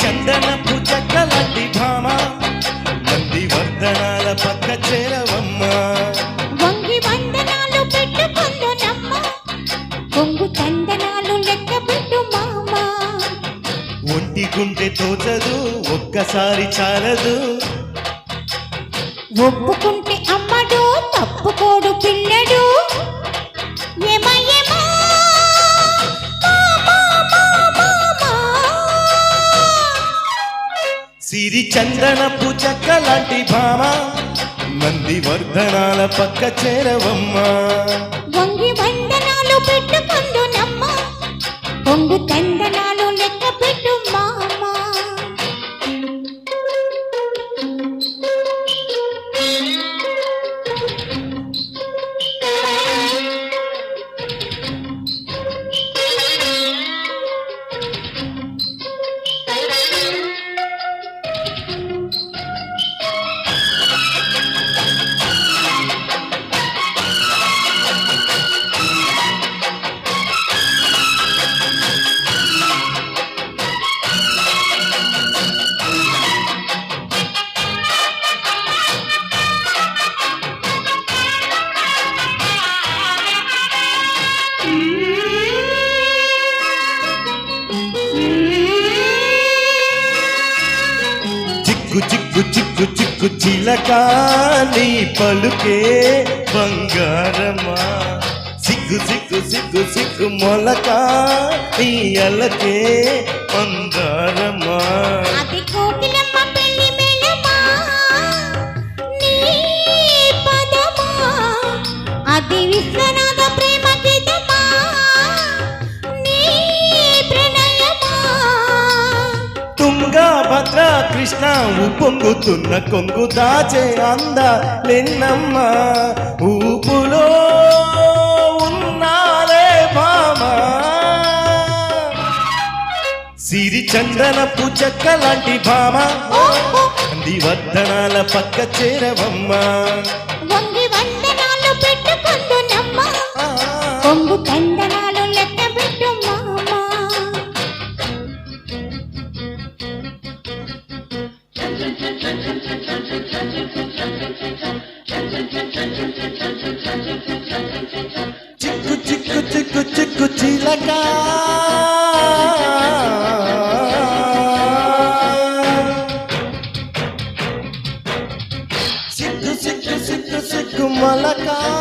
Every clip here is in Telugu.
చందనపు చక్కలాంటి భామ. మంది వర్ధనాల పక్క చేరవమ్మ. వంగి వందనాలు పెట్టుకుందునమ్మ. కొంగు తందనాలు లెక్క పెట్టు మామ. ఒంటి గుండె తోచదు ఒక్కసారి చాలదు. ఒప్పుకుంటే అమ్మడు తప్పుకోడు పిల్లడు. సిరి చందనపు చక్కలాంటి భామ మంది వర్ధనాల పక్క చేరవమ్మా. వంగి వందనాలు పెట్టుకుందునమ్మ చిక్కు చిక్కు చిక్కు చిక్కు చిలక నీ పలుకే బంగారమా. సిగ్గు సిగ్గు సిగ్గు సిగ్గు మొలక నీ అలకే బంగారమా. కృష్ణ ఉప్పొంగుతున్న కొంగు దాచే అంద నిన్నమ్మ. ఊపులో ఉన్నాలే భామ సిరి చందనపు చెక్క లాంటి భామ. అంది వర్ధనాల పక్క చేరవమ్మ. కొంగు కంద malaka.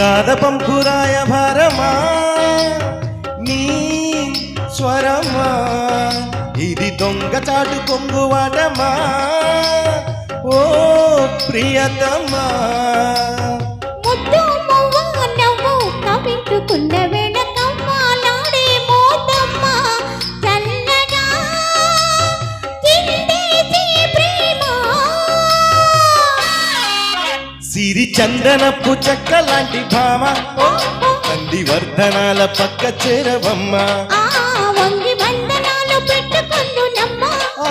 ఇది పంపురాయ భారమా నీ స్వరమా ఇది దొంగ చాటు కొంగు వాటమా ఓ ప్రియతమా ముద్దు మువ్వ సిరి చందనపు చెక్క లాంటి భామ. అంది వర్ధనాల పక్క చేరవమ్మ. ఆ వంగి వందనాలు పెట్టుకుందునమ్మ ఆ.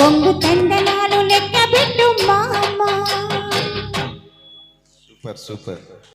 పొంగు తందనాలు లెక్క పెట్టు మామ. Super super.